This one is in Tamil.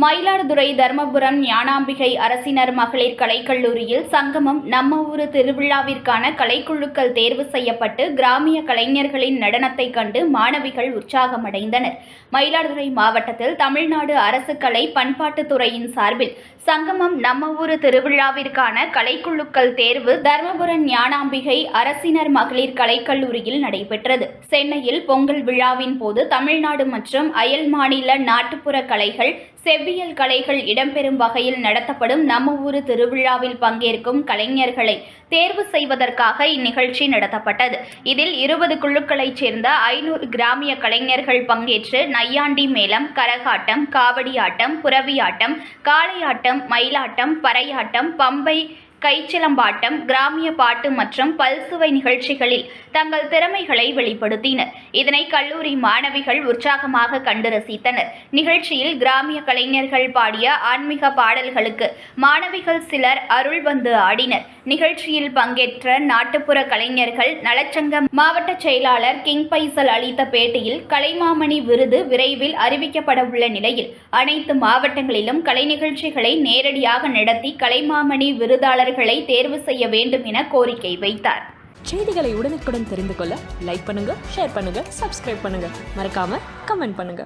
மயிலாடுதுறை தர்மபுரம் ஞானாம்பிகை அரசினர் மகளிர் கலைக்கல்லூரியில் சங்கமம் நம்ம ஊரு திருவிழாவிற்கான கலைக்குழுக்கள் தேர்வு செய்யப்பட்டு கிராமிய கலைஞர்களின் நடனத்தைக் கண்டு மாணவிகள் உற்சாகமடைந்தனர். மயிலாடுதுறை மாவட்டத்தில் தமிழ்நாடு அரசு கலை பண்பாட்டுத்துறையின் சார்பில் சங்கமம் நம்ம ஊரு திருவிழாவிற்கான கலைக்குழுக்கள் தேர்வு தர்மபுரம் ஞானாம்பிகை அரசினர் மகளிர் கலைக்கல்லூரியில் நடைபெற்றது. சென்னையில் பொங்கல் விழாவின் போது தமிழ்நாடு மற்றும் அயல் மாநில நாட்டுப்புற கலைகள் செவ்வியல் கலைகள் இடம்பெறும் வகையில் நடத்தப்படும் நம்ம ஊரு திருவிழாவில் பங்கேற்கும் கலைஞர்களை தேர்வு செய்வதற்காக இந்நிகழ்ச்சி நடத்தப்பட்டது. இதில் இருபது குழுக்களைச் சேர்ந்த ஐநூறு கிராமிய கலைஞர்கள் பங்கேற்று நையாண்டி மேளம் கரகாட்டம் காவடியாட்டம் புறவியாட்டம் புரவியாட்டம் காளையாட்டம் மயிலாட்டம் பறையாட்டம் பம்பை கைச்சிலம்பாட்டம் கிராமிய பாட்டு மற்றும் பல்சுவை நிகழ்ச்சிகளில் தங்கள் திறமைகளை வெளிப்படுத்தினர். இதனை கல்லூரி மாணவிகள் உற்சாகமாக கண்டு ரசித்தனர். நிகழ்ச்சியில் கிராமிய கலைஞர்கள் பாடிய ஆன்மீக பாடல்களுக்கு மாணவிகள் சிலர் அருள் வந்து ஆடினர். நிகழ்ச்சியில் பங்கேற்ற நாட்டுப்புற கலைஞர்கள் நலச்சங்க மாவட்ட செயலாளர் கிங் பைசல் அளித்த பேட்டியில் கலைமாமணி விருது விரைவில் அறிவிக்கப்பட உள்ள நிலையில் அனைத்து மாவட்டங்களிலும் கலை நிகழ்ச்சிகளை நேரடியாக நடத்தி கலைமாமணி விருதாளர்களை தேர்வு செய்ய வேண்டும் என கோரிக்கை வைத்தார். செய்திகளை உடனுக்குடன் தெரிந்து கொள்ள லைக் பண்ணுங்க ஷேர் பண்ணுங்க சப்ஸ்கிரைப் பண்ணுங்க. மறக்காம கமெண்ட் பண்ணுங்க.